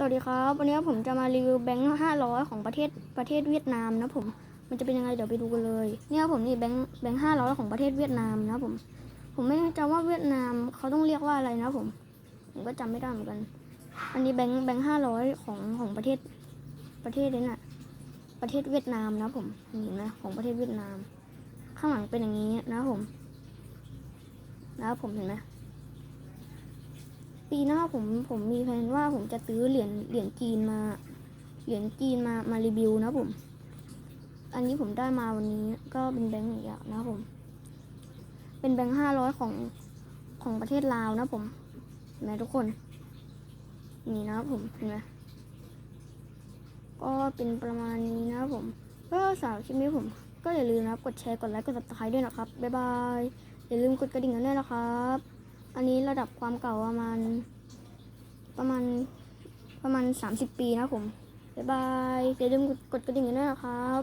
สวัสดีครับ วันนี้ผมจะมารีวิวแบงค์ห้าร้อยของประเทศประเทศเวียดนามนะผม มันจะเป็นยังไงเดี๋ยวไปดูกันเลย เนี่ยผมนี่แบงค์แบงค์ห้าร้อยของประเทศเวียดนามนะผม ผมไม่แน่ใจว่าเวียดนามเขาต้องเรียกว่าอะไรนะผม ผมก็จำไม่ได้เหมือนกัน อันนี้แบงค์แบงค์ห้าร้อยของของประเทศประเทศนี้น่ะ ประเทศเวียดนามนะผมเห็นไหมของประเทศเวียดนาม ข้างหลังเป็นอย่างนี้นะผม นะผมเห็นไหม ปีหน้าผมผมมีแผนว่าผมจะซื้อเหรียญเหรียญจีนมา เหรียญจีนมามารีวิวนะผม อันนี้ผมได้มาวันนี้ก็เป็นแบงค์อีกอย่างนะผม เป็นแบงค์ห้าร้อยของของประเทศลาวนะผมเห็นไหมทุกคน นี่นะครับผมเห็นไหมก็เป็นประมาณนี้นะครับผม ก็สำหรับคลิปนี้ผม ก็อย่าลืมนะกดแชร์กดไลค์กดติดตามด้วยนะครับบ๊ายบายอย่าลืมกดกระดิ่งกันด้วยนะครับ อันนี้ระดับความเก่าประมาณ ประมาณประมาณ 30 ปีนะผม บ๊ายบายอย่าลืมกดกดกระดิ่งกันด้วยนะครับ